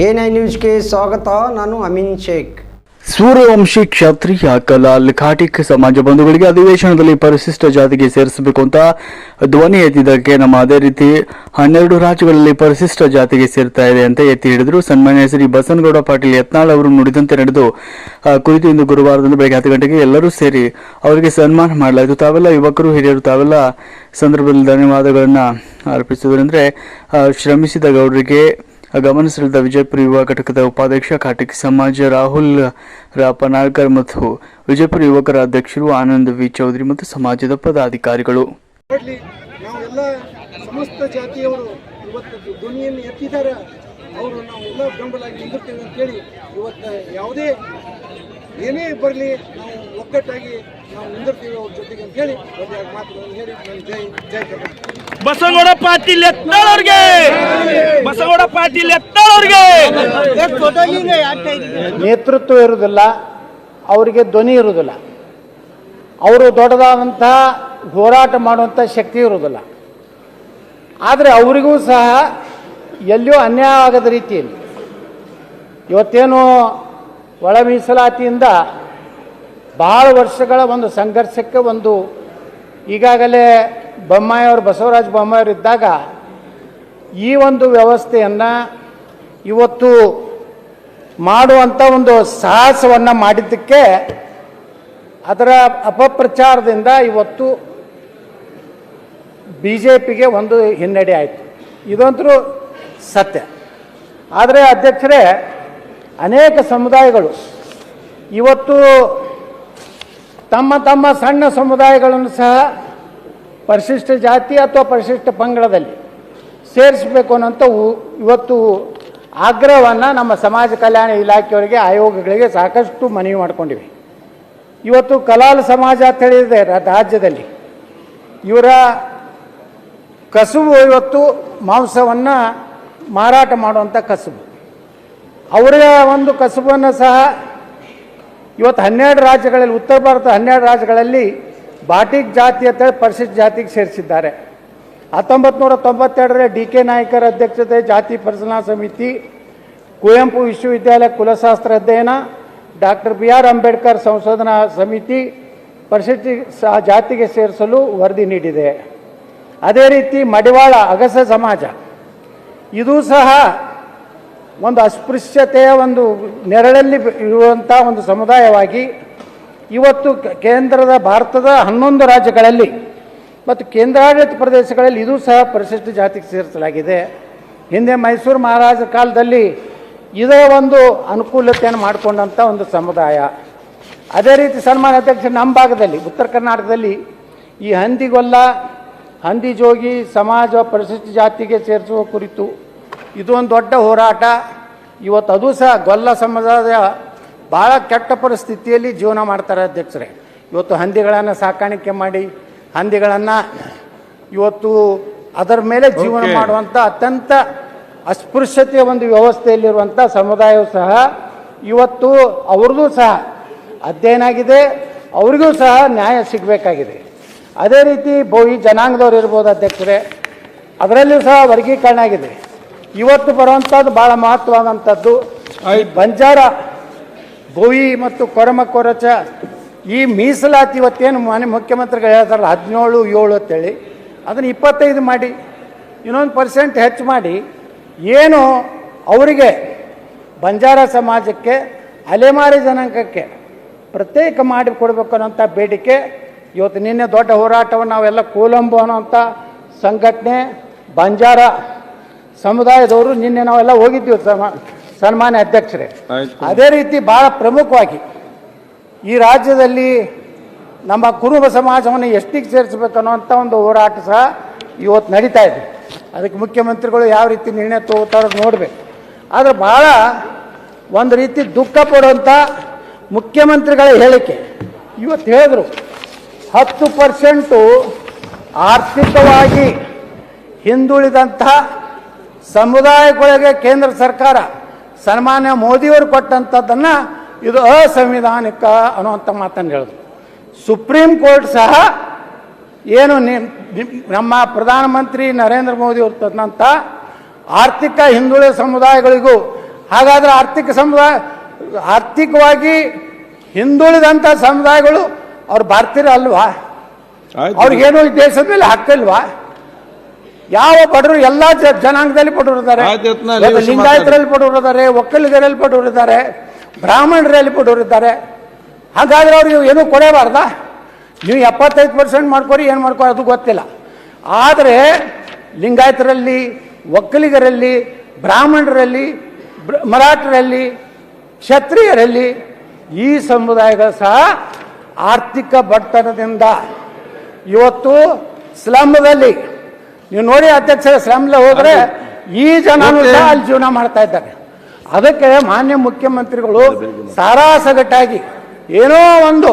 A nine ನ್ಯೂಸ್ಗೆ ಸ್ವಾಗತ. ನಾನು ಅಮೀನ್ ಶೇಖ್. ಸೂರ್ಯವಂಶಿ ಕ್ಷತ್ರಿಯ ಕಲಾಲ್ ಖಾಟಿಕ್ ಸಮಾಜ ಬಂಧುಗಳಿಗೆ ಅಧಿವೇಶನದಲ್ಲಿ ಪರಿಶಿಷ್ಟ ಜಾತಿಗೆ ಸೇರಿಸಬೇಕು ಅಂತ ಧ್ವನಿ ಎತ್ತಿದ್ದಕ್ಕೆ ನಮ್ಮ ಅದೇ ರೀತಿ ಹನ್ನೆರಡು ರಾಜ್ಯಗಳಲ್ಲಿ ಪರಿಶಿಷ್ಟ ಜಾತಿಗೆ ಸೇರ್ತಾ ಇದೆ ಅಂತ ಎತ್ತಿ ಹಿಡಿದರು. ಸನ್ಮಾನ್ಯ ಶ್ರೀ ಬಸನಗೌಡ ಪಾಟೀಲ್ ಯತ್ನಾಳ್ ಅವರು ನುಡಿದಂತೆ ನಡೆದು ಕುರಿತು ಇಂದು ಗುರುವಾರದಂದು ಬೆಳಗ್ಗೆ ಹತ್ತು ಗಂಟೆಗೆ ಎಲ್ಲರೂ ಸೇರಿ ಅವರಿಗೆ ಸನ್ಮಾನ ಮಾಡಲಾಯಿತು. ತಾವೆಲ್ಲ ಯುವಕರು, ಹಿರಿಯರು, ತಾವೆಲ್ಲ ಸಂದರ್ಭದಲ್ಲಿ ಧನ್ಯವಾದಗಳನ್ನು ಅರ್ಪಿಸುವರೆಂದರೆ ಶ್ರಮಿಸಿದ ಗೌಡರಿಗೆ ಗಮನ ಸೆಳೆದ ವಿಜಯಪುರ ಯುವ ಘಟಕದ ಉಪಾಧ್ಯಕ್ಷ ಕಾಟಕಿ ಸಮಾಜ ರಾಹುಲ್ ರಾಪನಾಳ್ಕರ್ ಮತ್ತು ವಿಜಯಪುರ ಯುವಕರ ಅಧ್ಯಕ್ಷರು ಆನಂದ್ ವಿ. ಚೌಧರಿ ಮತ್ತು ಸಮಾಜದ ಪದಾಧಿಕಾರಿಗಳು. ನಾವೆಲ್ಲ ಸಮಸ್ತ ಜಾತಿಯವರು ಇವತ್ತು ಧ್ವನಿಯನ್ನು ಎತ್ತಿದ್ದಾರೆ. ಅವರು ನಾವು ಎಲ್ಲ ಬೆಂಬಲಾಗಿ ನಿಂದಿರ್ತೇವೆ ಅಂತೇಳಿ ಇವತ್ತು ಯಾವುದೇ ಏನೇ ಬರಲಿ ನಾವು ಒಗ್ಗಟ್ಟಾಗಿ ನಾವು ನಿಂದಿರ್ತೀವಿ ಅವ್ರ ಜೊತೆಗೆ ಅಂತ ಹೇಳಿ ಒಂದು ಎರಡು ಮಾತುಗಳನ್ನು ಹೇಳಿ ನಾನು ಜೈ ಜೈ ಕರ್ನಾಟಕ ಬಸವಗೌಡ ಪಾಟೀಲ್ ಎತ್ತಾಳವ್ರಿಗೆ ಅವ್ರಿಗೆ ಬಸವಗೌಡ ಪಾಟೀಲ್ ಎತ್ತಾಳವ್ರಿಗೆ ನೇತೃತ್ವ ಇರುವುದಿಲ್ಲ ಅವರಿಗೆ ಧ್ವನಿ ಇರುವುದಿಲ್ಲ. ಅವರು ದೊಡ್ಡದಾದಂತಹ ಹೋರಾಟ ಮಾಡುವಂಥ ಶಕ್ತಿ ಇರುವುದಿಲ್ಲ. ಆದರೆ ಅವರಿಗೂ ಸಹ ಎಲ್ಲಿಯೂ ಅನ್ಯಾಯ ಆಗದ ರೀತಿಯಲ್ಲಿ. ಇವತ್ತೇನು ಒಳ ಮೀಸಲಾತಿಯಿಂದ ಬಹಳ ವರ್ಷಗಳ ಒಂದು ಸಂಘರ್ಷಕ್ಕೆ ಒಂದು ಈಗಾಗಲೇ ಬೊಮ್ಮಾಯಿಯವರು ಬಸವರಾಜ ಬೊಮ್ಮಾಯಿಯವರು ಇದ್ದಾಗ ಈ ಒಂದು ವ್ಯವಸ್ಥೆಯನ್ನು ಇವತ್ತು ಮಾಡುವಂಥ ಒಂದು ಸಾಹಸವನ್ನು ಮಾಡಿದ್ದಕ್ಕೆ ಅದರ ಅಪಪ್ರಚಾರದಿಂದ ಇವತ್ತು ಬಿ ಜೆ ಪಿಗೆ ಒಂದು ಹಿನ್ನಡೆ ಆಯಿತು. ಇದಂತರೂ ಸತ್ಯ. ಆದರೆ ಅಧ್ಯಕ್ಷರೇ ಅನೇಕ ಸಮುದಾಯಗಳು ಇವತ್ತು ತಮ್ಮ ತಮ್ಮ ಸಣ್ಣ ಸಮುದಾಯಗಳನ್ನು ಸಹ ಪರಿಶಿಷ್ಟ ಜಾತಿ ಅಥವಾ ಪರಿಶಿಷ್ಟ ಪಂಗಡದಲ್ಲಿ ಸೇರಿಸಬೇಕು ಅನ್ನೋಂಥ ಇವತ್ತು ಆಗ್ರಹವನ್ನು ನಮ್ಮ ಸಮಾಜ ಕಲ್ಯಾಣ ಇಲಾಖೆಯವರಿಗೆ, ಆಯೋಗಗಳಿಗೆ ಸಾಕಷ್ಟು ಮನವಿ ಮಾಡ್ಕೊಂಡಿವೆ. ಇವತ್ತು ಕಲಾಲ ಸಮಾಜ ಅಂತ ಹೇಳಿದೆ ರಾಜ್ಯದಲ್ಲಿ ಇವರ ಕಸುಬು ಇವತ್ತು ಮಾಂಸವನ್ನು ಮಾರಾಟ ಮಾಡುವಂಥ ಕಸುಬು. ಅವರ ಒಂದು ಕಸುಬನ್ನು ಸಹ ಇವತ್ತು ಹನ್ನೆರಡು ರಾಜ್ಯಗಳಲ್ಲಿ, ಉತ್ತರ ಭಾರತ ಹನ್ನೆರಡು ರಾಜ್ಯಗಳಲ್ಲಿ ಬಾಟಿಕ್ ಜಾತಿ ಅಂತೇಳಿ ಪರಿಶಿಷ್ಟ ಜಾತಿಗೆ ಸೇರಿಸಿದ್ದಾರೆ. ಹತ್ತೊಂಬತ್ತು ನೂರ ತೊಂಬತ್ತೆರಡರಲ್ಲಿ ಡಿ ಕೆ ನಾಯಕರ ಅಧ್ಯಕ್ಷತೆ, ಜಾತಿ ಪರಿಶೀಲನಾ ಸಮಿತಿ, ಕುವೆಂಪು ವಿಶ್ವವಿದ್ಯಾಲಯ ಕುಲಶಾಸ್ತ್ರ ಅಧ್ಯಯನ, ಡಾಕ್ಟರ್ ಬಿ ಆರ್ ಅಂಬೇಡ್ಕರ್ ಸಂಶೋಧನಾ ಸಮಿತಿ ಪರಿಶಿಷ್ಟ ಜಾತಿಗೆ ಸೇರಿಸಲು ವರದಿ ನೀಡಿದೆ. ಅದೇ ರೀತಿ ಮಡಿವಾಳ ಅಗಸ ಸಮಾಜ, ಇದು ಸಹ ಒಂದು ಅಸ್ಪೃಶ್ಯತೆಯ ಒಂದು ನೆರಳಲ್ಲಿ ಇರುವಂಥ ಒಂದು ಸಮುದಾಯವಾಗಿ ಇವತ್ತು ಕೇಂದ್ರದ ಭಾರತದ ಹನ್ನೊಂದು ರಾಜ್ಯಗಳಲ್ಲಿ ಮತ್ತು ಕೇಂದ್ರಾಡಳಿತ ಪ್ರದೇಶಗಳಲ್ಲಿ ಇದು ಸಹ ಪರಿಶಿಷ್ಟ ಜಾತಿಗೆ ಸೇರಿಸಲಾಗಿದೆ. ಹಿಂದೆ ಮೈಸೂರು ಮಹಾರಾಜರ ಕಾಲದಲ್ಲಿ ಇದೇ ಒಂದು ಅನುಕೂಲತೆಯನ್ನು ಮಾಡಿಕೊಂಡಂಥ ಒಂದು ಸಮುದಾಯ. ಅದೇ ರೀತಿ ಸನ್ಮಾನ ಅಧ್ಯಕ್ಷ ನಮ್ಮ ಭಾಗದಲ್ಲಿ, ಉತ್ತರ ಕರ್ನಾಟಕದಲ್ಲಿ ಈ ಹಂದಿಗೊಲ್ಲ, ಹಂದಿ ಜೋಗಿ ಸಮಾಜ ಪರಿಶಿಷ್ಟ ಜಾತಿಗೆ ಸೇರಿಸುವ ಕುರಿತು ಇದು ಒಂದು ದೊಡ್ಡ ಹೋರಾಟ. ಇವತ್ತು ಅದು ಸಹ ಗೊಲ್ಲ ಸಮಾಜದ ಭಾಳ ಕೆಟ್ಟ ಪರಿಸ್ಥಿತಿಯಲ್ಲಿ ಜೀವನ ಮಾಡ್ತಾರೆ ಅಧ್ಯಕ್ಷರೇ. ಇವತ್ತು ಹಂದಿಗಳನ್ನು ಸಾಕಾಣಿಕೆ ಮಾಡಿ ಹಂದಿಗಳನ್ನು ಇವತ್ತು ಅದರ ಮೇಲೆ ಜೀವನ ಮಾಡುವಂಥ ಅತ್ಯಂತ ಅಸ್ಪೃಶ್ಯತೆಯ ಒಂದು ವ್ಯವಸ್ಥೆಯಲ್ಲಿರುವಂಥ ಸಮುದಾಯವು ಸಹ ಇವತ್ತು ಅವ್ರದ್ದು ಸಹ ಅಧ್ಯಯನ ಆಗಿದೆ ಅವರಿಗೂ ಸಹ ನ್ಯಾಯ ಸಿಗಬೇಕಾಗಿದೆ. ಅದೇ ರೀತಿ ಬಹು ಜನಾಂಗದವ್ರು ಇರ್ಬೋದು ಅಧ್ಯಕ್ಷರೇ ಅದರಲ್ಲೂ ಸಹ ವರ್ಗೀಕರಣ ಆಗಿದೆ. ಇವತ್ತು ಬರುವಂಥದ್ದು ಭಾಳ ಮಹತ್ವವಾದಂಥದ್ದು ಈ ಬಂಜಾರ ಗೋವಿ ಮತ್ತು ಕೊರಮ ಕೊರಚ ಈ ಮೀಸಲಾತಿ ಇವತ್ತೇನು ಮಾನ್ಯ ಮುಖ್ಯಮಂತ್ರಿಗಳು ಹೇಳ್ತಾರಲ್ಲ ಹದಿನೇಳು ಏಳು ಅಂತೇಳಿ. ಅದನ್ನು ಇಪ್ಪತ್ತೈದು ಮಾಡಿ ಇನ್ನೊಂದು ಪರ್ಸೆಂಟ್ ಹೆಚ್ಚು ಮಾಡಿ. ಏನು ಅವರಿಗೆ ಬಂಜಾರ ಸಮಾಜಕ್ಕೆ ಅಲೆಮಾರಿ ಜನಾಂಗಕ್ಕೆ ಪ್ರತ್ಯೇಕ ಮಾಡಿ ಕೊಡಬೇಕು ಅನ್ನೋಂಥ ಬೇಡಿಕೆ ಇವತ್ತು ನಿನ್ನೆ ದೊಡ್ಡ ಹೋರಾಟವನ್ನು ನಾವೆಲ್ಲ ಕೋಲಂಬು ಅನ್ನೋಂಥ ಸಂಘಟನೆ ಬಂಜಾರ ಸಮುದಾಯದವರು ನಿನ್ನೆ ನಾವೆಲ್ಲ ಹೋಗಿದ್ದೀವಿ ಸಮ ಸನ್ಮಾನ್ಯ ಅಧ್ಯಕ್ಷರೇ. ಅದೇ ರೀತಿ ಭಾಳ ಪ್ರಮುಖವಾಗಿ ಈ ರಾಜ್ಯದಲ್ಲಿ ನಮ್ಮ ಕುರುಬ ಸಮಾಜವನ್ನು ಎಷ್ಟಿಗೆ ಸೇರಿಸಬೇಕು ಅನ್ನೋಂಥ ಒಂದು ಹೋರಾಟ ಸಹ ಇವತ್ತು ನಡೀತಾ ಇದೆ. ಅದಕ್ಕೆ ಮುಖ್ಯಮಂತ್ರಿಗಳು ಯಾವ ರೀತಿ ನಿರ್ಣಯ ತಗೋತಾರೋ ನೋಡಬೇಕು. ಆದರೆ ಭಾಳ ಒಂದು ರೀತಿ ದುಃಖ ಪಡುವಂಥ ಮುಖ್ಯಮಂತ್ರಿಗಳ ಹೇಳಿಕೆ. ಇವತ್ತು ಹೇಳಿದ್ರು ಹತ್ತು ಪರ್ಸೆಂಟು ಆರ್ಥಿಕವಾಗಿ ಹಿಂದುಳಿದಂತಹ ಸಮುದಾಯಗಳಿಗೆ ಕೇಂದ್ರ ಸರ್ಕಾರ ಸನ್ಮಾನ್ಯ ಮೋದಿಯವರು ಕೊಟ್ಟಂಥದ್ದನ್ನು ಇದು ಅಸಂವಿಧಾನಿಕ ಅನ್ನುವಂಥ ಮಾತನ್ನು ಹೇಳಿದ್ರು. ಸುಪ್ರೀಂ ಕೋರ್ಟ್ ಸಹ ಏನು ನಮ್ಮ ಪ್ರಧಾನಮಂತ್ರಿ ನರೇಂದ್ರ ಮೋದಿ ಅವರು ತಂದಂಥ ಆರ್ಥಿಕ ಹಿಂದುಳಿದ ಸಮುದಾಯಗಳಿಗೂ ಹಾಗಾದ್ರೆ ಆರ್ಥಿಕ ಸಮುದಾಯ ಆರ್ಥಿಕವಾಗಿ ಹಿಂದುಳಿದಂಥ ಸಮುದಾಯಗಳು ಅವ್ರು ಬರ್ತಿರಲ್ವಾ ಅಲ್ವಾ? ಅವ್ರಿಗೇನು ಈ ದೇಶದ ಮೇಲೆ ಹಕ್ಕಿಲ್ವಾ ಯಾವ ಬಡವರು ಎಲ್ಲಾ ಜನಾಂಗದಲ್ಲಿ ಬಡವರು ಇದ್ದಾರೆ? ಲಿಂಗಾಯತರಲ್ಲಿ ಬಡವರು ಇದ್ದಾರೆ ಒಕ್ಕಲಿಗರಲ್ಲಿ ಬಡವರು ಇದ್ದಾರೆ ಬ್ರಾಹ್ಮಣರಲ್ಲಿ ಬಡವರು ಇದ್ದಾರೆ. ಹಾಗಾದ್ರೆ ಅವ್ರಿಗೆ ಏನೂ ಕೊಡೇಬಾರ್ದಾ ನೀವು ಎಪ್ಪತ್ತೈದು ಪರ್ಸೆಂಟ್ ಮಾಡ್ಕೊರಿ ಏನು ಮಾಡ್ಕೋ ಅದು ಗೊತ್ತಿಲ್ಲ. ಆದರೆ ಲಿಂಗಾಯತರಲ್ಲಿ ಒಕ್ಕಲಿಗರಲ್ಲಿ ಬ್ರಾಹ್ಮಣರಲ್ಲಿ ಬ್ರ- ಮರಾಠರಲ್ಲಿ ಕ್ಷತ್ರಿಯರಲ್ಲಿ ಈ ಸಮುದಾಯಗಳು ಸಹ ಆರ್ಥಿಕ ಬಡತನದಿಂದ ಇವತ್ತು ಸ್ಲಮ್ದಲ್ಲಿ ನೀವು ನೋಡಿ ಅಧ್ಯಕ್ಷರ ಸ್ಲಮ್ಲ ಹೋದ್ರೆ ಈ ಜನನು ಸಹ ಅಲ್ಲಿ ಜೀವನ ಮಾಡ್ತಾ ಇದ್ದಾರೆ. ಅದಕ್ಕೆ ಮಾನ್ಯ ಮುಖ್ಯಮಂತ್ರಿಗಳು ಸಾರಾಸಗಟ್ಟಾಗಿ ಏನೋ ಒಂದು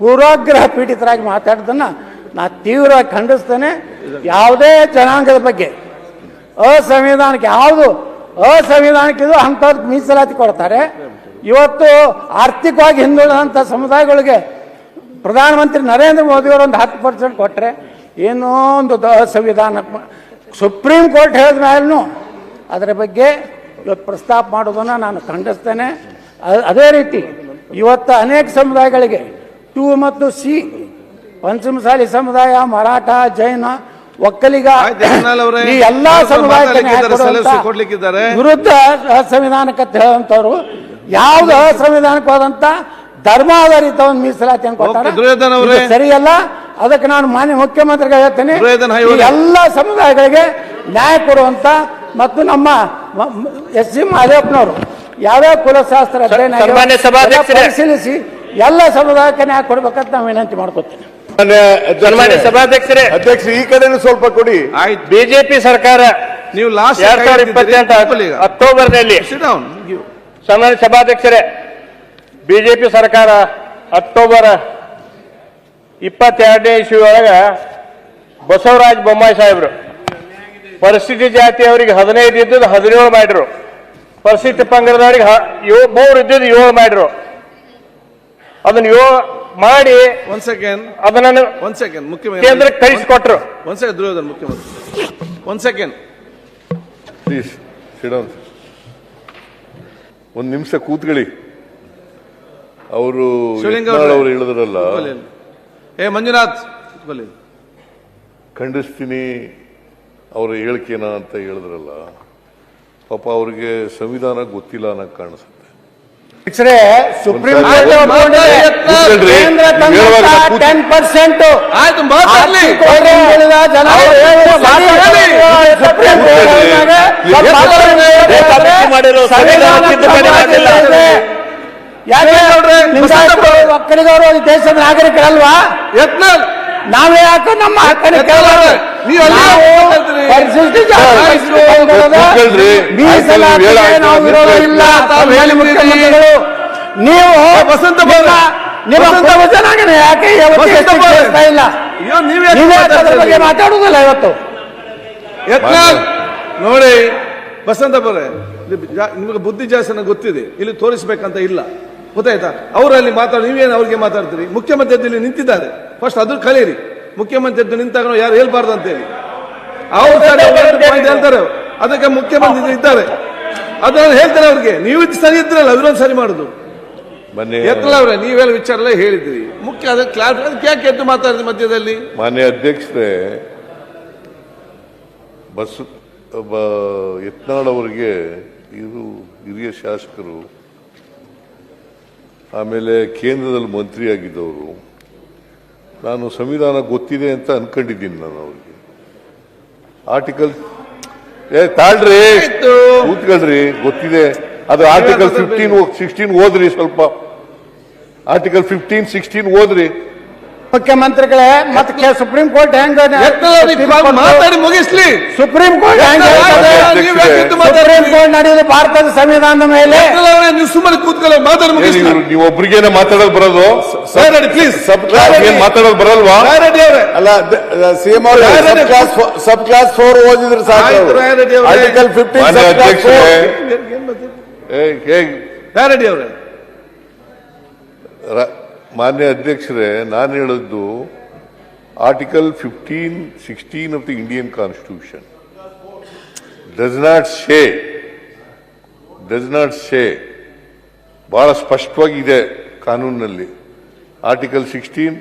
ಪೂರ್ವಾಗ್ರಹ ಪೀಡಿತರಾಗಿ ಮಾತಾಡೋದನ್ನ ನಾ ತೀವ್ರವಾಗಿ ಖಂಡಿಸ್ತೇನೆ. ಯಾವುದೇ ಜನಾಂಗದ ಬಗ್ಗೆ ಅಸಂವಿಧಾನಕ್ಕೆ ಯಾವುದು ಅಸಂವಿಧಾನಕ್ಕೆ ಇದು ಅಂಥವ್ರಿಗೆ ಮೀಸಲಾತಿ ಕೊಡ್ತಾರೆ. ಇವತ್ತು ಆರ್ಥಿಕವಾಗಿ ಹಿಂದುಳಿದಂಥ ಸಮುದಾಯಗಳಿಗೆ ಪ್ರಧಾನಮಂತ್ರಿ ನರೇಂದ್ರ ಮೋದಿಯವರು ಒಂದು ಹತ್ತು ಪರ್ಸೆಂಟ್ ಕೊಟ್ಟರೆ ಏನೋ ಒಂದು ಸಂವಿಧಾನ ಸುಪ್ರೀಂ ಕೋರ್ಟ್ ಹೇಳಿದ ಮೇಲೂ ಅದರ ಬಗ್ಗೆ ಇವತ್ತು ಪ್ರಸ್ತಾಪ ಮಾಡೋದನ್ನು ನಾನು ಖಂಡಿಸ್ತೇನೆ ಅದೇ ರೀತಿ ಇವತ್ತು ಅನೇಕ ಸಮುದಾಯಗಳಿಗೆ ಟು ಮತ್ತು ಸಿ ಪಂಚಮಸಾಲಿ ಸಮುದಾಯ ಮರಾಠ ಜೈನ ಒಕ್ಕಲಿಗ ಈ ಎಲ್ಲಾ ಸಮುದಾಯ ಕೊಡ್ಲಿಕ್ಕಿದ್ದಾರೆ. ವಿರುದ್ಧ ಅಸಂವಿಧಾನಕ್ಕೆ ಹೇಳುವಂತವ್ರು ಹೇಳುವಂಥವ್ರು ಯಾವ್ದು ಧರ್ಮ ಧರ್ಮಾಧಾರಿತ ಒಂದು ಮೀಸಲಾತಿ ಅಂತ ಓಕೆ, ದುರ್ಯೋಧನ್ ಅವರೇ. ಇದು ಸರಿಯಲ್ಲ ಅದಕ್ಕೆ ನಾನು ಮಾನ್ಯ ಮುಖ್ಯಮಂತ್ರಿಗೆ ಹೇಳ್ತೇನೆ ಎಲ್ಲ ಸಮುದಾಯಗಳಿಗೆ ನ್ಯಾಯ ಕೊಡುವಂತ ಮತ್ತು ನಮ್ಮ ಎಸ್ ಸಿ ಮಹದೇವಪ್ಪನವರು ಯಾವ್ಯಾವ ಕುಲಶಾಸ್ತ್ರ ಅಧ್ಯಯನ ಪರಿಶೀಲಿಸಿ ಎಲ್ಲ ಸಮುದಾಯಕ್ಕೆ ನ್ಯಾಯ ಕೊಡ್ಬೇಕಂತ ನಾವು ವಿನಂತಿ ಮಾಡ್ಕೊತೇನೆ ಸಭಾಧ್ಯಕ್ಷರೇ. ಅಧ್ಯಕ್ಷ ಈ ಕಡೆ ಸ್ವಲ್ಪ ಕೊಡಿ. ಆಯ್ತು. ಬಿಜೆಪಿ ಸರ್ಕಾರ ನೀವು ಲಾಸ್ಟ್ ಎರಡ್ ಸಾವಿರದ ಇಪ್ಪತ್ತೆಂಟು ಅಕ್ಟೋಬರ್ನಲ್ಲಿ. ಸನ್ಮಾನ್ಯ ಸಭಾಧ್ಯಕ್ಷರೇ ಬಿಜೆಪಿ ಸರ್ಕಾರ ಅಕ್ಟೋಬರ್ ಇಪ್ಪತ್ತೆರಡನೇ ಇಸ್ವಿ ಒಳಗ ಬಸವರಾಜ ಬೊಮ್ಮಾಯಿ ಸಾಹೇಬರು ಪರಿಸ್ಥಿತಿ ಜಾತಿಯವರಿಗೆ ಹದಿನೈದು ಇದ್ದದ್ದು ಹದಿನೇಳು ಮಾಡಿರು ಪರಿಸ್ಥಿತಿ ಪಂಗಡದವರಿಗೆ ಏಳು ಮೂರು ಇದ್ದದ್ದು ಏಳು ಮಾಡಿರು ಅದನ್ನ ಏಳು ಮಾಡಿ ಒಂದ್ ಸೆಕೆಂಡ್ ಅದನ್ನ ಒಂದ್ ಸೆಕೆಂಡ್ ಮುಖ್ಯಮಂತ್ರಿ. ಕೇಂದ್ರಕ್ಕೆ ಕಳಿಸಿಕೊಟ್ರು. ಒಂದ್ ಸೆಕೆಂಡ್ ದುರ್ಯೋಧನ ಮುಖ್ಯಮಂತ್ರಿ. ಒಂದ್ ಸೆಕೆಂಡ್ ಪ್ಲೀಸ್ ಸಿಡೋನ್ ಒಂದು ನಿಮಿಷ ಕೂತ್ಕೊಳ್ಳಿ. ಅವರು. ಹೇಳಿದ್ರಲ್ಲ. ಏ ಮಂಜುನಾಥ್ ಕೂತ್ಕೊಳ್ಳಿ. ಖಂಡಿಸ್ತೀನಿ ಅವರ ಹೇಳಿಕೆನ ಅಂತ ಹೇಳಿದ್ರಲ್ಲ ಪಾಪ ಅವ್ರಿಗೆ ಸಂವಿಧಾನ ಗೊತ್ತಿಲ್ಲ ಅನ್ನೋ ಕಾಣಿಸುತ್ತೆ ಸುಪ್ರೀಂ ಕೋರ್ಟ್ ಆಯ್ತು, ಒಪ್ಕೊಂಡಿದೆ. ಮಾತಾಡಿ, ಕೂತ್ಕೊಳ್ರಿ. ಕೇಂದ್ರ ನೀವು ಹೇಳುವಾಗ ಕೂತ್- 10% ಆಯ್ತು ಮಾತಾಡ್ಲಿ ಆರ್ಥಿಕವಾಗಿ ಹಿಂದುಳಿದ ಜನ ಅವ್ರು ಹೇಳೋದು ಮಾತಾಡಿ. ಸುಪ್ರೀಂ ಕೋರ್ಟ್ ಹೇಳಿದಾಗ ಸ್ವಲ್ಪ ಮಾತಾಡಿ. ಮಾಡಿರೋ ಸಂವಿಧಾನ ತಿದ್ದುಪಡಿ ಮಾಡಿಲ್ಲ. ಯಾಕೆ ದೇಶ ದೇಶದ ನಾಗರಿಕರಲ್ವಾ? ಯತ್ನ ನಾವೇ ಯಾಕೆ ನಮ್ಮ ನೀವು ವಸಂತ ನಿಮ್ಮ ಬೌದ್ಧ. ನಿಮ್ಮ ವಸಂತ ಕುಟುಂಬ ಜನಾಂಗನ ಯಾಕೆ ಇಲ್ಲ? ನೀವೇ ಅದ್ರ ಬಗ್ಗೆ ಮಾತಾಡುದಿಲ್ಲ ಇವತ್ತು. ನೋಡಿ ಬಸಂತ ಬರೆ ನಿಮಗೆ ಬುದ್ಧಿ ಜಾಸ್ತಿ ಗೊತ್ತಿದೆ. ಇಲ್ಲಿ ತೋರಿಸ್ಬೇಕಂತ ಇಲ್ಲ. ಗೊತ್ತಾಯ್ತಾ? ಅವರಲ್ಲಿ ಮಾತಾಡಿ ನೀವೇನು ಅವ್ರಿಗೆ ಮಾತಾಡ್ತೀರಿ? ಮುಖ್ಯಮಂತ್ರಿ ಅದ್ರಲ್ಲಿ ನಿಂತಿದ್ದಾರೆ. ಫಸ್ಟ್ ಅದು ಕಲೀರಿ ಮುಖ್ಯಮಂತ್ರಿ ನಿಂತಾಗ ಯಾರು ಹೇಳ್ಬಾರ್ದು ಅಂತೇಳಿ. ಅವ್ರು ಹೇಳ್ತಾರೆ. ಅದಕ್ಕೆ ಮುಖ್ಯಮಂತ್ರಿ ಇದ್ದಾರೆ. ಅದನ್ನು ಹೇಳ್ತಾರೆ ಅವ್ರಿಗೆ. ನೀವು ಇದು ಸರಿ ಇದ್ರಲ್ಲ ಅವರೊಂದು ಸರಿ ಮಾಡುದು. ಎತ್ತಲ ಅವ್ರೆ ನೀವೆಲ್ಲ ವಿಚಾರ ಎಲ್ಲ ಹೇಳಿದ್ರಿ. ಮುಖ್ಯ ಅದಕ್ಕೆ ಕ್ಲಾರಿಫೈ ಅದಕ್ಕೆ ಯಾಕೆ ಎದ್ದು ಮಾತಾಡಿದ್ರಿ ಮಧ್ಯದಲ್ಲಿ? ಮಾನ್ಯ ಅಧ್ಯಕ್ಷರೇ ಬಸ್ ಒಬ್ಬ ಯತ್ನಾಳ್ ಅವರಿಗೆ ಇದು ಹಿರಿಯ ಶಾಸಕರು ಆಮೇಲೆ ಕೇಂದ್ರದಲ್ಲಿ ಮಂತ್ರಿಯಾಗಿದ್ದವರು. ನಾನು ಸಂವಿಧಾನ ಗೊತ್ತಿದೆ ಅಂತ ಅನ್ಕೊಂಡಿದ್ದೀನಿ ನಾನು ಅವ್ರಿಗೆ. ಆರ್ಟಿಕಲ್ ಏ ತಾಳ್ರಿ. ಕೂತ್ಕೊಳ್ರಿ. ಗೊತ್ತಿದೆ. ಅದು ಆರ್ಟಿಕಲ್ ಫಿಫ್ಟೀನ್ ಸಿಕ್ಸ್ಟೀನ್ ಓದ್ರಿ ಸ್ವಲ್ಪ. ಆರ್ಟಿಕಲ್ ಫಿಫ್ಟೀನ್ ಸಿಕ್ಸ್ಟೀನ್ ಓದ್ರಿ. ಮುಖ್ಯಮಂತ್ರಿಗಳೇ ಮತ್ತೆ ಸುಪ್ರೀಂ ಕೋರ್ಟ್ ಹೆಂಗ್ ಮಾತಾಡಿ ಮುಗಿಸ್ಲಿ. ಸುಪ್ರೀಂ ಕೋರ್ಟ್ ಹೆಂಗ ಹೇಳ್ತದೆ? ನೀವು ಯಾಕೆ ಎದ್ದು ಸುಪ್ರೀಂ ಮಾತಾಡ್ತೀರಿ? ಕೋರ್ಟ್ ನಡೆಯುವುದು ಭಾರತದ ಸಂವಿಧಾನದ ಮೇಲೆ ನೀವು ಸುಮ್ಮನೆ ಕೂತ್ಕೊಳ್ಳೋ ಮಾತಾಡ ನೀವು ಒಬ್ರಿಗೇನೆ ಮಾತಾಡೋದು ಬರೋದು? ಪ್ಲೀಸ್ ಸಬ್ ಕ್ಲಾಸ್ ಏನ್ ಮಾತಾಡೋದು ಬರಲ್ವಾ? ಅಲ್ಲ ಸಿಎಂ ಅವರು ಸಬ್ ಕ್ಲಾಸ್ ಫೋರ್ ಓದಿದ್ರೆ ಅವರೇ. ಆರ್ಟಿಕಲ್ ಏ, ಹೇಗ್ ಅವರೇ. ಮಾನ್ಯ ಅಧ್ಯಕ್ಷರೇ ನಾನು ಹೇಳಿದ್ದು article fifteen sixteen of the Indian constitution does not say does not say ಬಹಳ ಸ್ಪಷ್ಟವಾಗಿದೆ ಕಾನೂನಿನಲ್ಲಿ. Article sixteen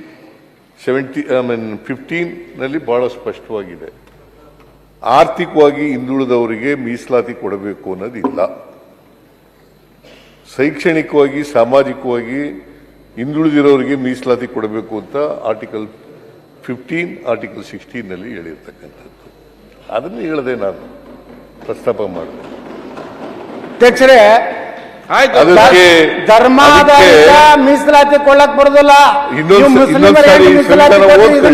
seventy I mean ಫಿಫ್ಟೀನ್ನಲ್ಲಿ ಬಹಳ ಸ್ಪಷ್ಟವಾಗಿದೆ. ಆರ್ಥಿಕವಾಗಿ ಹಿಂದುಳಿದವರಿಗೆ ಮೀಸಲಾತಿ ಕೊಡಬೇಕು ಅನ್ನೋದಿಲ್ಲ. ಶೈಕ್ಷಣಿಕವಾಗಿ, ಸಾಮಾಜಿಕವಾಗಿ ಹಿಂದುಳಿದಿರೋರಿಗೆ ಮೀಸಲಾತಿ ಕೊಡಬೇಕು ಅಂತ ಆರ್ಟಿಕಲ್ ಫಿಫ್ಟೀನ್ ಆರ್ಟಿಕಲ್ ಸಿಕ್ಸ್ಟೀನ್ನಲ್ಲಿ ಹೇಳಿರ್ತಕ್ಕಂಥದ್ದು. ಅದನ್ನು ಹೇಳದೆ ನಾನು ಪ್ರಸ್ತಾಪ ಮಾಡಿದೆ ಅಧ್ಯಕ್ಷರೇ ಅದಕ್ಕೆ ಧರ್ಮಾಧಾರಿತ ಮೀಸಲಾತಿ ಕೊಡಕ್ ಬರುದಿಲ್ಲ.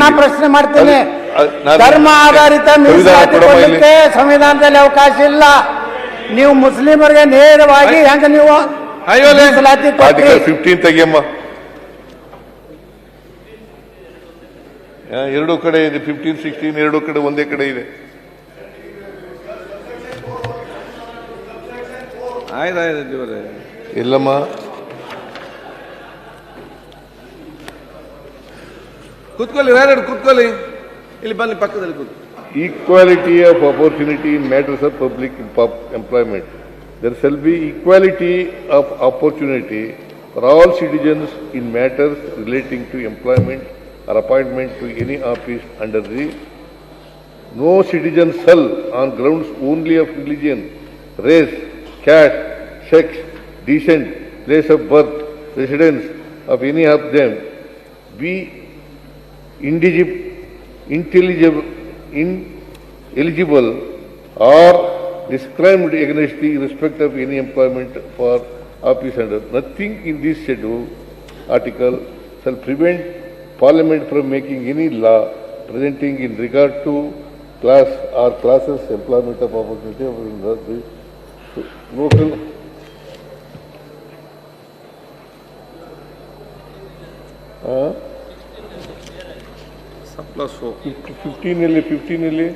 ನಾ ಪ್ರಶ್ನೆ ಮಾಡ್ತೇನೆ. ಧರ್ಮ ಆಧಾರಿತ ಮೀಸಲಾತಿ. ಕೊಡ್ಲಿಕ್ಕೆ ಸಂವಿಧಾನದಲ್ಲಿ ಅವಕಾಶ ಇಲ್ಲ. ನೀವು ಮುಸ್ಲಿಮರಿಗೆ ನೇರವಾಗಿ ಹೆಂಗ ನೀವು ಮೀಸಲಾತಿ ಫಿಫ್ಟೀನ್ ತೆಗಿಯಮ್ಮ. ಎರಡು ಕಡೆ ಇದೆ. ಫಿಫ್ಟೀನ್ ಸಿಕ್ಸ್ಟೀನ್ ಎರಡು ಕಡೆ ಒಂದೇ ಕಡೆ ಇದೆ. ಐದ ಇಲ್ಲಮ್ಮ. ಕುತ್ಕಲಿ ರಾಯರೆ ಕುಕ್ಕಲಿ ಇಲ್ಲಿ ಬನ್ನಿ ಪಕ್ಕದಲ್ಲಿ ಕುದ್ದು equality of opportunity matters of public employment there shall be equality of opportunity for all citizens in matters relating to employment or appointment to any office under the no citizen shall on grounds only of religion race caste sex, descent, place of birth, residence of any of them be intelligible, ineligible or discriminated against the respect of any employment for office under. Nothing in this schedule article shall prevent Parliament from making any law presenting in regard to class or classes employment of opportunity of the local plus fifteen ले fifteen ले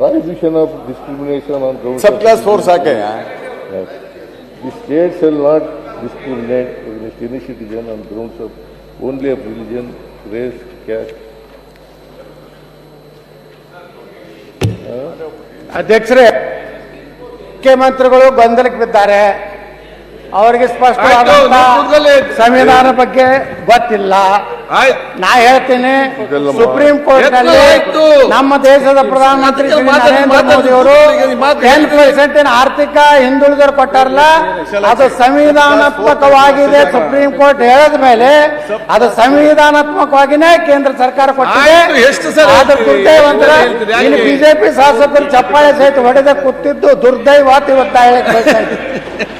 prohibition of discrimination on ground sub class 4 saake hain yes. the state shall not discriminate against any citizen on grounds of only of religion race caste uh, ಅಧ್ಯಕ್ಷರೇ ಮುಖ್ಯಮಂತ್ರಿಗಳು ಗೊಂದಲಕ್ಕೆ ಬಿದ್ದಾರೆ. ಅವರಿಗೆ ಸ್ಪಷ್ಟ ಸಂವಿಧಾನ ಬಗ್ಗೆ ಗೊತ್ತಿಲ್ಲ. ಆಯ್ತು. ನಾ ಹೇಳ್ತೀನಿ ಸುಪ್ರೀಂ ಕೋರ್ಟ್ನಲ್ಲಿ ನಮ್ಮ ದೇಶದ ಪ್ರಧಾನಮಂತ್ರಿ ನರೇಂದ್ರ ಮೋದಿ ಅವರು. ಟೆನ್ ಪರ್ಸೆಂಟ್ ಆರ್ಥಿಕ ಹಿಂದುಳಿದರು ಕೊಟ್ಟಾರಲ್ಲ ಅದು ಸಂವಿಧಾನಾತ್ಮಕವಾಗಿದೆ ಸುಪ್ರೀಂ ಕೋರ್ಟ್ ಹೇಳದ ಮೇಲೆ ಅದು ಸಂವಿಧಾನಾತ್ಮಕವಾಗಿನೇ ಕೇಂದ್ರ ಸರ್ಕಾರ ಕೊಟ್ಟಿದೆ. ಅಂದ್ರೆ ಬಿಜೆಪಿ ಶಾಸಕರು ಚಪ್ಪಾಳೆ ಸಹಿತ ಹೊಡೆದ ಕೂತಿದ್ದು ದುರ್ದೈವಾತಿ ಬೇಕಾಯ್ತು.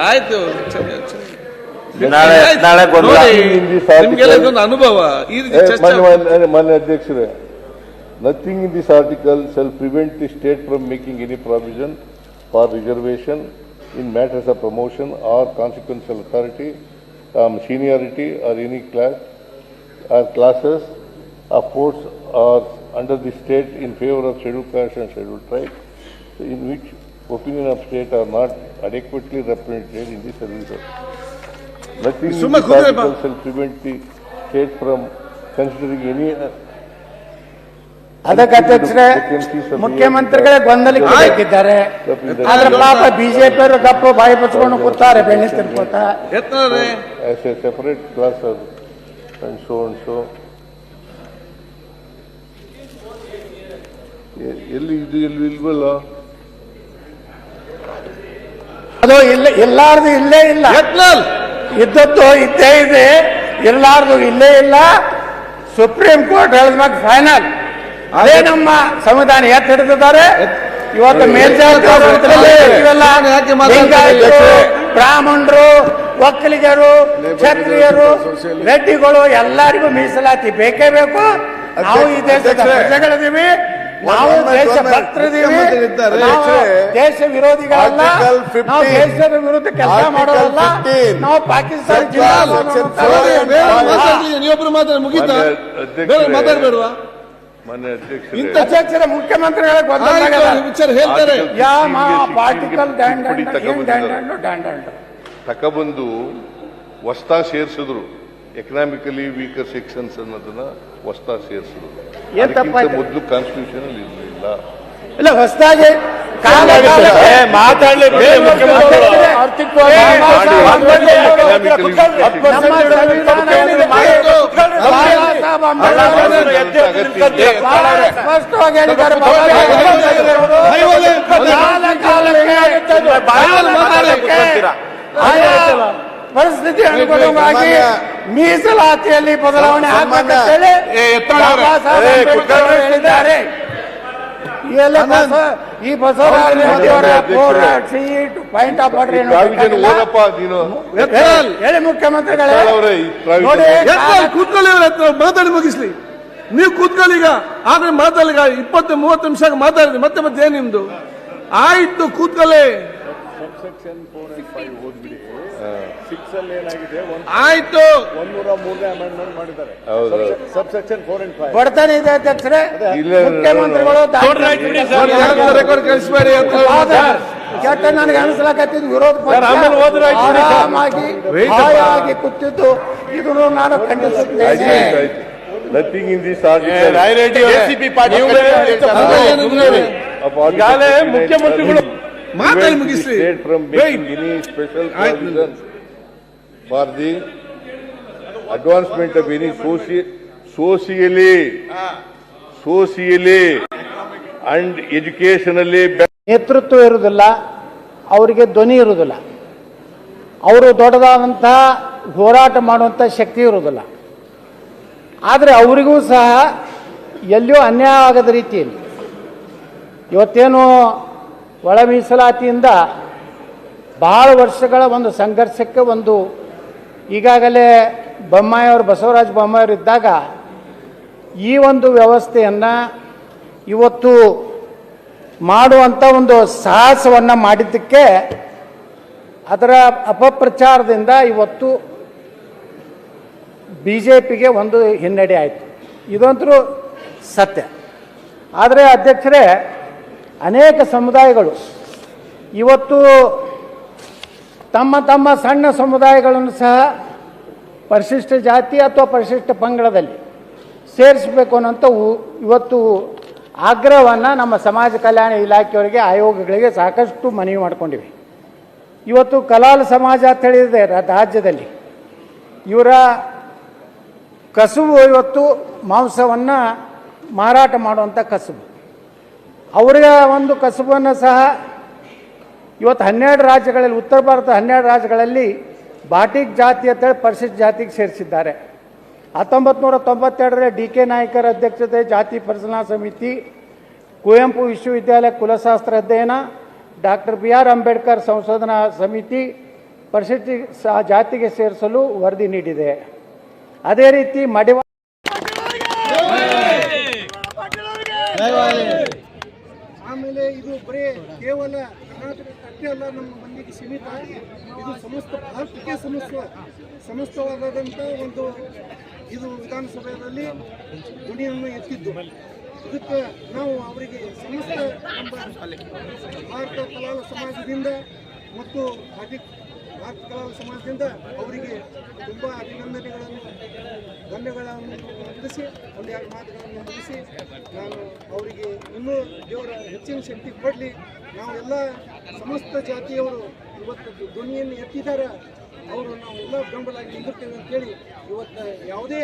ಆಯ್ತು ಸರಿ, ಸರಿ. ನಾಳೆ ನಾಳೆ ಗೊಂದಲ ನೋಡಿ, In this ನಿಮ್ಗೆಲ್ಲ article- ಇದೊಂದು ಅನುಭವ. ಈ ರೀತಿ Eh, ಚರ್ಚೆ ಮಾನ್ಯ- ಮಾನ್ಯ ಮಾನ್ಯ ಅಧ್ಯಕ್ಷರೇ nothing in this article shall prevent the state from making any provision for reservation in matters of promotion or consequential authority seniority or any class or classes of posts or under the state in favour of schedule caste and schedule tribe in which opinion of state are not adequately represented in the services. Nothing in the article shall prevent the state from considering any uh, ಅದಕ್ಕೆ ಅಧ್ಯಕ್ಷರೇ ಮುಖ್ಯಮಂತ್ರಿಗಳೇ ಗೊಂದಲಕ್ಕೆ ಹಾಕಿದ್ದಾರೆ ಆದ್ರೆ ಪಾಪ BJP ಅವರು ಗಪ್ಪ ಬಾಯಿ ಬಚ್ಕೊಂಡು ಕೂತಾರೆ ಬೆಣ್ಣೆ ತಿನ್ಕೋತ ಎತ್ತನವ್ರೆ as a separate class or and so and so. ಎ- ಎಲ್ಲಿ ಇದು ಎಲ್ಲಿ ಇಲ್ವಲ್ಲ ಅದು ಇಲ್ಲ ಎಲ್ಲಾರ್ದು ಇಲ್ಲೇ ಇಲ್ಲ. ಯತ್ನಲ್. ಇದ್ದದ್ದು ಇದ್ದೇ ಇದೆ ಎಲ್ಲಾರ್ದು ಇಲ್ಲೇ ಇಲ್ಲ. ಸುಪ್ರೀಂ ಕೋರ್ಟ್ ಹೇಳಿದ್ಮಾಗ ಫೈನಲ್. ಅದೇ ನಮ್ಮ ಸಂವಿಧಾನ ಎತ್ತ ಹಿಡಿದಿದ್ದಾರೆ? ಇವತ್ತು ಯಾಕೆ ಮಾತಾಡ್ತಾ ಬ್ರಾಹ್ಮಣರು ಒಕ್ಕಲಿಗರು ಕ್ಷತ್ರಿಯರು ರೆಡ್ಡಿಗಳು ಎಲ್ಲರಿಗೂ ಮೀಸಲಾತಿ ಬೇಕೇ ಬೇಕು. ನಾವು ಈ ದೇಶದ ಪ್ರಜೆಗಳಿದ್ದೀವಿ. ನಾವು ದೇಶ ಭಕ್ತರಿದ್ದೀವಿ. ದೇಶ ವಿರೋಧಿಗಳಲ್ಲ. Article 15, ನಾವು ದೇಶದ ವಿರುದ್ಧ ಕೆಲಸ ಮಾಡೋದಲ್ಲ 15, ನಾವು ಪಾಕಿಸ್ತಾನ ನೀವೊಬ್ರು ಮಾತಾಡಿ ಮುಗೀತಾ? ಮಾನ್ಯ ಬೇರೆ ಅಧ್ಯಕ್ಷರೇ, ಮಾತಾಡ್ಬೇಡವಾ? ಮಾನ್ಯ ಅಧ್ಯಕ್ಷರೇ. ಇಂಥ ಅಧ್ಯಕ್ಷರ ಮುಖ್ಯಮಂತ್ರಿಗಳ ಗೊತ್ತಾಗಲ್ಲ ವಿಚಾರ ಹೇಳ್ತಾರೆ. ಯಾ ಮಾ 16 ಗೆ ಪಾರ್ಟಿಕಲ್ ಡ್ಯಾಂಡ್. ಡ್ಯಾಂಡ್ ಡ್ಯಾಂಡ್ ಡ್ಯಾಂಡ್ ಸೇರಿಸಿದ್ರು. ಎಕನಾಮಿಕಲಿ ವೀಕರ್ ಸೆಕ್ಷನ್ಸ್ ಅನ್ನೋದನ್ನ ಹೊಸ್ತಾ ಸೇರಿಸಿದ್ರು? ಮೊದಲು ಕಾನ್ಸ್ಟಿಟ್ಯೂಷನ್ ಅಲ್ಲಿ ಇರಲಿಲ್ಲ ಇಲ್ಲ ಹೊಸದಾಗಿ ಮಾತಾಡ್ಲಿ ಪರಿಸ್ಥಿತಿ ಅನುಗುಣವಾಗಿ ಮೀಸಲಾತಿಯಲ್ಲಿ ಬದಲಾವಣೆ ಅಂಬೇಡ್ಕರ್ ಹೇಳಿದ್ದಾರೆ. ಈ ಎಲ್ಲ ಬಸ- ಈ ಬಸವರಾಜ ಪಾಯಿಂಟ್ ಆಫ್ ಆರ್ಡರ್ ಹೇಳಿ- ಮುಖ್ಯಮಂತ್ರಿಗಳೇ. ಕೂತ್ಕೊಳ್ಳಿ ಮಾತಾಡಿ ಮುಗಿಸ್ಲಿ. ನೀವು ಕೂತ್ಕೊಳ್ಳಿ ಈಗ. ಆದ್ರೆ ಮಾತಾಡಿ ಈಗ ಇಪ್ಪತ್ತು ಮೂವತ್ತು ನಿಮಿಷ ಮಾತಾಡಿದ್ರಿ. ಮತ್ತೆ ಮತ್ತೆ ಏನ್ ನಿಮ್ದು? ಆಯ್ತು ಕೂತ್ಕೊಳ್ಳಿ. ಆಯ್ತು. ಹೌದು. ಬಡತನ ಇದೆ ಅಧ್ಯಕ್ಷರೇ. ಇಲ್ಲ, ಮುಖ್ಯಮಂತ್ರಿಗಳು ರೆಕಾರ್ಡ್ ಕಳಿಸ್ಬೇಡಿ ಅಂತ ಆದ ಕೆಟ್ಟ ನನಗೆ ಅನಿಸ್ಲಾಕತ್ತಿದ್ದು ವಿರೋಧ ಪಕ್ಷ ಆಮೇಲೆ ಹೋದ್ರೆ ಆಯ್ತು ಬಿಡಿ ಸರ್. ಆರಾಮಾಗಿ Wait ಅಪ್ಪ. ಹಾಯಾಗಿ ಕೂತಿದ್ದು. ಇದನ್ನು ನಾನು ಆಯ್ತು ಖಂಡಿಸುತ್ತೇನೆ. ಆಯ್ತು ಈಗಾಗಲೇ ಮುಖ್ಯಮಂತ್ರಿಗಳು Wait. ಎನಿ ಸ್ಪೆಷಲ್ ಆಯ್ತು. For the advancement of any ಸೋಸಿ ಸೋಸಿಯಲಿ ಸೋಸಿಯಲಿ ಅಂಡ್ ಎಜುಕೇಶನಲ್ಲಿ ನೇತೃತ್ವ ಇರುವುದಿಲ್ಲ ಅವರಿಗೆ ಧ್ವನಿ ಇರುವುದಿಲ್ಲ. ಅವರು ದೊಡ್ಡದಾದಂತಹ ಹೋರಾಟ ಮಾಡುವಂಥ ಶಕ್ತಿ ಇರುವುದಿಲ್ಲ. ಆದರೆ ಅವರಿಗೂ ಸಹ ಎಲ್ಲಿಯೂ ಅನ್ಯಾಯ ಆಗದ ರೀತಿಯಲ್ಲಿ. ಇವತ್ತೇನು ಒಳ ಮೀಸಲಾತಿಯಿಂದ ಬಹಳ ವರ್ಷಗಳ ಒಂದು ಸಂಘರ್ಷಕ್ಕೆ ಒಂದು ಈಗಾಗಲೇ ಬೊಮ್ಮಾಯಿಯವರು ಬಸವರಾಜ ಬೊಮ್ಮಾಯಿಯವರು ಇದ್ದಾಗ ಈ ಒಂದು ವ್ಯವಸ್ಥೆಯನ್ನು ಇವತ್ತು ಮಾಡುವಂಥ ಒಂದು ಸಾಹಸವನ್ನು ಮಾಡಿದ್ದಕ್ಕೆ ಅದರ ಅಪಪ್ರಚಾರದಿಂದ ಇವತ್ತು ಬಿ ಜೆ ಪಿಗೆ ಒಂದು ಹಿನ್ನಡೆ ಆಯಿತು. ಇದಂತರೂ ಸತ್ಯ. ಆದರೆ ಅಧ್ಯಕ್ಷರೇ, ಅನೇಕ ಸಮುದಾಯಗಳು ಇವತ್ತು ತಮ್ಮ ತಮ್ಮ ಸಣ್ಣ ಸಮುದಾಯಗಳನ್ನು ಸಹ ಪರಿಶಿಷ್ಟ ಜಾತಿ ಅಥವಾ ಪರಿಶಿಷ್ಟ ಪಂಗಡದಲ್ಲಿ ಸೇರಿಸಬೇಕು ಅನ್ನೋಂಥ ಇವತ್ತು ಆಗ್ರಹವನ್ನು ನಮ್ಮ ಸಮಾಜ ಕಲ್ಯಾಣ ಇಲಾಖೆಯವರಿಗೆ, ಆಯೋಗಗಳಿಗೆ ಸಾಕಷ್ಟು ಮನವಿ ಮಾಡಿಕೊಂಡಿವೆ. ಇವತ್ತು ಕಲಾಲ ಸಮಾಜ ಅಂತ ಹೇಳಿದೆ ರಾಜ್ಯದಲ್ಲಿ ಇವರ ಕಸುಬು ಇವತ್ತು ಮಾಂಸವನ್ನು ಮಾರಾಟ ಮಾಡುವಂಥ ಕಸುಬು. ಅವರ ಒಂದು ಕಸುಬನ್ನು ಸಹ ಇವತ್ತು ಹನ್ನೆರಡು ರಾಜ್ಯಗಳಲ್ಲಿ ಉತ್ತರ ಭಾರತ ಹನ್ನೆರಡು ರಾಜ್ಯಗಳಲ್ಲಿ ಬಾಟಿಕ್ ಜಾತಿ ಅಂತೇಳಿ ಪರಿಶಿಷ್ಟ ಜಾತಿಗೆ ಸೇರಿಸಿದ್ದಾರೆ. ಹತ್ತೊಂಬತ್ತು ನೂರ ತೊಂಬತ್ತೆರಡರಲ್ಲಿ ಡಿ ಕೆ ನಾಯಕರ ಅಧ್ಯಕ್ಷತೆ ಜಾತಿ ಪರಿಶೀಲನಾ ಸಮಿತಿ ಕುವೆಂಪು ವಿಶ್ವವಿದ್ಯಾಲಯ ಕುಲಶಾಸ್ತ್ರ ಅಧ್ಯಯನ ಡಾಕ್ಟರ್ ಬಿ ಆರ್ ಅಂಬೇಡ್ಕರ್ ಸಂಶೋಧನಾ ಸಮಿತಿ ಪರಿಶಿಷ್ಟ ಜಾತಿಗೆ ಸೇರಿಸಲು ವರದಿ ನೀಡಿದೆ. ಅದೇ ರೀತಿ ಮಡಿವ ಆಮೇಲೆ ಇದು ಬರೀ ಕೇವಲ ಕರ್ನಾಟಕಕ್ಕೆ ಅಷ್ಟೇ ಅಲ್ಲ ನಮ್ಮ ಮಂದಿಗೆ ಸೀಮಿತ ಇದು ಸಮಸ್ತ ಭಾರತಕ್ಕೆ ಸಮಸ್ತ ಸಮಸ್ತವಾದಂಥ ಒಂದು ಇದು ವಿಧಾನಸಭೆಯಲ್ಲಿ ಗುಣಿಯನ್ನು ಎತ್ತಿದ್ದು. ಇದಕ್ಕೆ ನಾವು ಅವರಿಗೆ ಸಮಸ್ತ ಭಾರತ ಕಲಾಲ ಸಮಾಜದಿಂದ ಮತ್ತು ಭಾರತ ಭಾರತ ಕಲಾಲ ಸಮಾಜದಿಂದ ಅವರಿಗೆ ತುಂಬ ಅಭಿನಂದನೆಗಳನ್ನು, ಧನ್ಯಗಳನ್ನು ಒಂದು ಒಂದೆರಡು ಮಾತುಗಳನ್ನು ಮುಗಿಸಿ ನಾನು ಅವರಿಗೆ ಇನ್ನೂ ದೇವರ ಹೆಚ್ಚಿನ ಶಕ್ತಿ ಕೊಡಲಿ. ನಾವೆಲ್ಲ ಸಮಸ್ತ ಜಾತಿಯವರು ಇವತ್ತು ಧ್ವನಿಯನ್ನು ಎತ್ತಿದ್ದಾರೆ. ಅವರು ನಾವು ಎಲ್ಲ ಬೆಂಬಲಾಗಿ ನಿಂದಿರ್ತೇವೆ ಅಂತೇಳಿ ಇವತ್ತು ಯಾವುದೇ